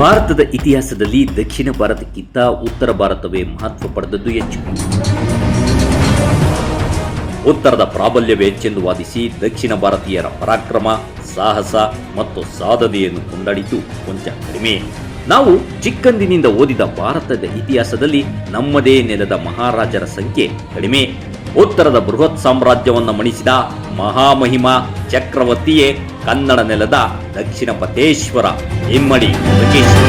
ಭಾರತದ ಇತಿಹಾಸದಲ್ಲಿ ದಕ್ಷಿಣ ಭಾರತಕ್ಕಿಂತ ಉತ್ತರ ಭಾರತವೇ ಮಹತ್ವ ಪಡೆದದ್ದು ಹೆಚ್ಚು. ಉತ್ತರದ ಪ್ರಾಬಲ್ಯವೇ ಹೆಚ್ಚೆಂದು ವಾದಿಸಿ ದಕ್ಷಿಣ ಭಾರತೀಯರ ಪರಾಕ್ರಮ, ಸಾಹಸ ಮತ್ತು ಸಾಧನೆಯನ್ನು ಕೊಂಡಾಡಿದ್ದು ಕೊಂಚ ಕಡಿಮೆ. ನಾವು ಚಿಕ್ಕಂದಿನಿಂದ ಓದಿದ ಭಾರತದ ಇತಿಹಾಸದಲ್ಲಿ ನಮ್ಮದೇ ನೆಲದ ಮಹಾರಾಜರ ಸಂಖ್ಯೆ ಕಡಿಮೆ. ಉತ್ತರದ ಬೃಹತ್ ಸಾಮ್ರಾಜ್ಯವನ್ನು ಮಣಿಸಿದ ಮಹಾಮಹಿಮ ಚಕ್ರವರ್ತಿಯೇ ಕನ್ನಡ ನೆಲದ ದಕ್ಷಿಣ ಪತೇಶ್ವರ ಇಮ್ಮಡಿ ಪುಲಕೇಶಿ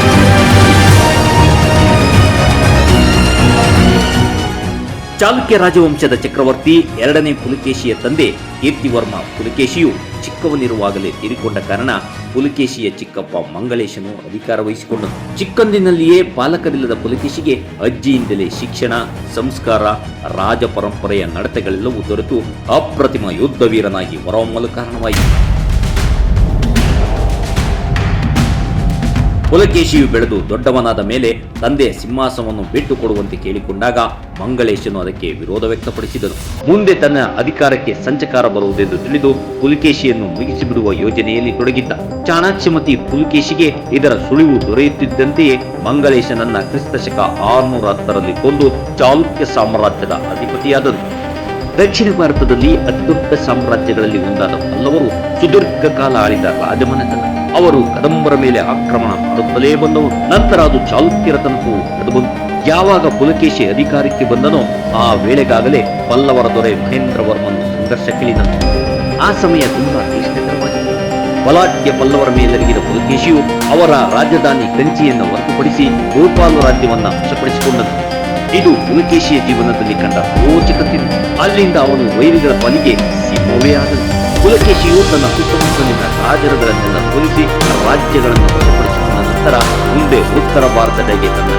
ಚಾಲುಕ್ಯ ರಾಜವಂಶದ ಚಕ್ರವರ್ತಿ ಎರಡನೇ ಪುಲಕೇಶಿಯ ತಂದೆ ಕೀರ್ತಿವರ್ಮ ಪುಲಕೇಶಿಯು ಚಿಕ್ಕವನಿರುವಾಗಲೇ ತೀರಿಕೊಂಡ ಕಾರಣ ಪುಲಕೇಶಿಯ ಚಿಕ್ಕಪ್ಪ ಮಂಗಳೇಶನು ಅಧಿಕಾರ ವಹಿಸಿಕೊಂಡನು. ಚಿಕ್ಕಂದಿನಲ್ಲಿಯೇ ಪಾಲಕರಿಲ್ಲದ ಪುಲಕೇಶಿಗೆ ಅಜ್ಜಿಯಿಂದಲೇ ಶಿಕ್ಷಣ, ಸಂಸ್ಕಾರ, ರಾಜ ಪರಂಪರೆಯ ನಡತೆಗಳೆಲ್ಲವೂ ದೊರೆತು ಅಪ್ರತಿಮ ಯುದ್ಧವೀರನಾಗಿ ಹೊರಹೊಮ್ಮಲು ಕಾರಣವಾಯಿತು. ಪುಲಕೇಶಿಯು ಬೆಳೆದು ದೊಡ್ಡವನಾದ ಮೇಲೆ ತಂದೆ ಸಿಂಹಾಸನವನ್ನು ಬಿಟ್ಟು ಕೊಡುವಂತೆ ಕೇಳಿಕೊಂಡಾಗ ಮಂಗಳೇಶನು ಅದಕ್ಕೆ ವಿರೋಧ ವ್ಯಕ್ತಪಡಿಸಿದನು. ಮುಂದೆ ತನ್ನ ಅಧಿಕಾರಕ್ಕೆ ಸಂಚಕಾರ ಬರುವುದೆಂದು ತಿಳಿದು ಪುಲಕೇಶಿಯನ್ನು ಮುಗಿಸಿಬಿಡುವ ಯೋಜನೆಯಲ್ಲಿ ತೊಡಗಿದ್ದ. ಚಾಣಾಕ್ಷಮತಿ ಪುಲಕೇಶಿಗೆ ಇದರ ಸುಳಿವು ದೊರೆಯುತ್ತಿದ್ದಂತೆಯೇ ಮಂಗಳೇಶನನ್ನ ಕ್ರಿಸ್ತಶಕ ಆರುನೂರ ಹತ್ತರಲ್ಲಿ ಕೊಂದು ಚಾಲುಕ್ಯ ಸಾಮ್ರಾಜ್ಯದ ಅಧಿಪತಿಯಾದನು. ದಕ್ಷಿಣ ಭಾರತದಲ್ಲಿ ಅತಿದೊಡ್ಡ ಸಾಮ್ರಾಜ್ಯಗಳಲ್ಲಿ ಒಂದಾದ ಪಲ್ಲವರು ಸುದೀರ್ಘ ಕಾಲ ಆಳಿದ ರಾಜಮನೆತನ. ಅವರು ಕದಂಬರ ಮೇಲೆ ಆಕ್ರಮಣ ಮಾಡುತ್ತಲೇ ಬಂದವು. ನಂತರ ಅದು ಚಾಲುಕ್ಯರ ತನಕ ನಡೆದು ಯಾವಾಗ ಪುಲಕೇಶಿ ಅಧಿಕಾರಕ್ಕೆ ಬಂದನೋ ಆ ವೇಳೆಗಾಗಲೇ ಪಲ್ಲವರ ದೊರೆ ಮಹೇಂದ್ರವರ್ಮನು ಸಂಘರ್ಷಕ್ಕಿಳಿದನು ಆ ಸಮಯ ತುಂಬಾ ಬಲಾಢ್ಯ ಪಲ್ಲವರ ಮೇಲರಿಗಿದ ಪುಲಕೇಶಿಯು ಅವರ ರಾಜಧಾನಿ ಕಂಚಿಯನ್ನು ಹೊರತುಪಡಿಸಿ ಗೋಪಾಲ ರಾಜ್ಯವನ್ನು ವಶಪಡಿಸಿಕೊಂಡನು. ಇದು ಪುಲಕೇಶಿಯ ಜೀವನದಲ್ಲಿ ಕಂಡ ರೋಚಕ ಅಲ್ಲಿಂದ ಅವನು ವೈರಿಗಳ ಪಾಲಿಗೆ ಸಿಂಹವೇ ಆದನು. ಪುಲಕೇಶಿಯು ತನ್ನ ಸುತ್ತಮುತ್ತಲಿನ ರಾಜರುಗಳನ್ನೆಲ್ಲ ಸೋಲಿಸಿ ರಾಜ್ಯಗಳನ್ನು ವಶಪಡಿಸಿಕೊಂಡ ನಂತರ ಮುಂದೆ ಉತ್ತರ ಭಾರತದೆಡೆಗೆ ತನ್ನ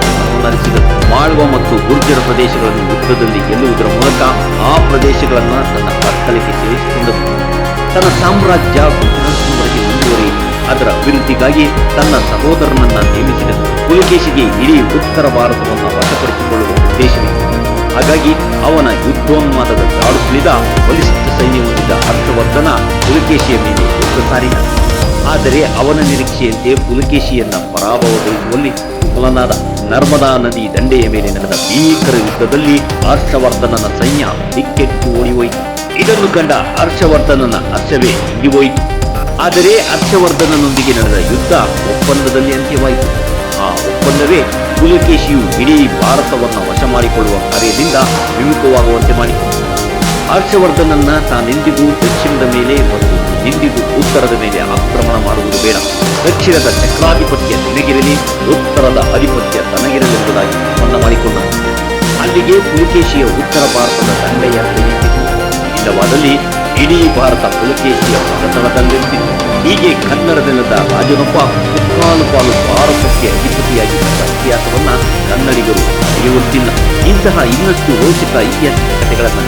ಮಾಳ್ವ ಮತ್ತು ಗುರ್ಜರ ಪ್ರದೇಶಗಳನ್ನು ಯುದ್ಧದಲ್ಲಿ ಗೆಲ್ಲುವುದರ ಮೂಲಕ ಆ ಪ್ರದೇಶಗಳನ್ನು ತನ್ನ ಕತ್ತಲಿಗೆ ಸೇರಿಸಿಕೊಂಡರು. ತನ್ನ ಸಾಮ್ರಾಜ್ಯ ಮುಂದುವರಿ, ಅದರ ಅಭಿವೃದ್ಧಿಗಾಗಿ ತನ್ನ ಸಹೋದರನನ್ನ ನೇಮಿಸಿದನು ಪುಲಕೇಶಿಗೆ ಇಡೀ ಉತ್ತರ ಭಾರತವನ್ನು ವಶಪಡಿಸಿಕೊಳ್ಳುವ ಉದ್ದೇಶವಿತ್ತು. ಹಾಗಾಗಿ ಅವನ ಯುದ್ಧೋನ್ಮಾದದ ಸುಳಿದ ಬಲಿಷ್ಠ ಸೈನ್ಯ ಹೊಂದಿದ ಹರ್ಷವರ್ಧನ ಪುಲಕೇಶಿಯ ಮೇಲೆ ಸಾರಿದ ಆದರೆ ಅವನ ನಿರೀಕ್ಷೆಯಂತೆ ಪುಲಕೇಶಿಯನ್ನ ಪರಾಭವಗೊಳಿಸುವಲ್ಲಿ ವಿಫಲನಾದ ನರ್ಮದಾ ನದಿ ದಂಡೆಯ ಮೇಲೆ ನಡೆದ ಭೀಕರ ಯುದ್ಧದಲ್ಲಿ ಹರ್ಷವರ್ಧನನ ಸೈನ್ಯ ದಿಕ್ಕೆಟ್ಟು ಓಡಿಹೋಯಿತು. ಇದನ್ನು ಕಂಡ ಹರ್ಷವರ್ಧನನ ಹರ್ಷವೇ ಹಿಂಗಿಹೋಯಿತು ಆದರೆ ಹರ್ಷವರ್ಧನನೊಂದಿಗೆ ನಡೆದ ಯುದ್ಧ ಒಪ್ಪಂದದಲ್ಲಿ ಅಂತ್ಯವಾಯಿತು. ಆ ಒಪ್ಪಂದವೇ ಪುಲಕೇಶಿಯು ಇಡೀ ಭಾರತವನ್ನು ವಶ ಮಾಡಿಕೊಳ್ಳುವ ಕಾರ್ಯದಿಂದ ವಿಮುಖವಾಗುವಂತೆ ಮಾಡಿತು. ಹರ್ಷವರ್ಧನನ್ನ ತಾನೆಂದಿಗೂ ದಕ್ಷಿಣದ ಮೇಲೆ ಮತ್ತು ಎಂದಿಗೂ ಉತ್ತರದ ಮೇಲೆ ಆಕ್ರಮಣ ಮಾಡುವುದು ಬೇಡ. ದಕ್ಷಿಣದ ಚಕ್ರಾಧಿಪತ್ಯ ನಿನಗಿರಲಿ, ಉತ್ತರದ ಆಧಿಪತ್ಯ ತನಗಿರಲೆಂಬುದಾಗಿ ಒಪ್ಪಂದ ಮಾಡಿಕೊಂಡ ಅಲ್ಲಿಗೆ ಪುಲಕೇಶಿಯ ಉತ್ತರ ಭಾರತದ ದಂಡಯಾತ್ರೆ ನಿಂತಿತು ಇಲ್ಲವಾದಲ್ಲಿ ಇಡೀ ಭಾರತ ಪುಲಕೇಶಿಯ ಪತನದಲ್ಲಿರ್ತಿತ್ತು ಹೀಗೆ ಕನ್ನಡದಲ್ಲದ ರಾಜನೊಬ್ಬ ಮುಕ್ಕಾಲು ಭಾರತಕ್ಕೆ ಅಧಿಪತಿಯಾಗಿದ್ದ ಇತಿಹಾಸವನ್ನ ಕನ್ನಡಿಗರು ಅರಿಯುವಂತಿಲ್ಲ. ಇಂತಹ ಇನ್ನಷ್ಟು ರೋಚಕ ಇತಿಹಾಸ ಕಥೆಗಳನ್ನು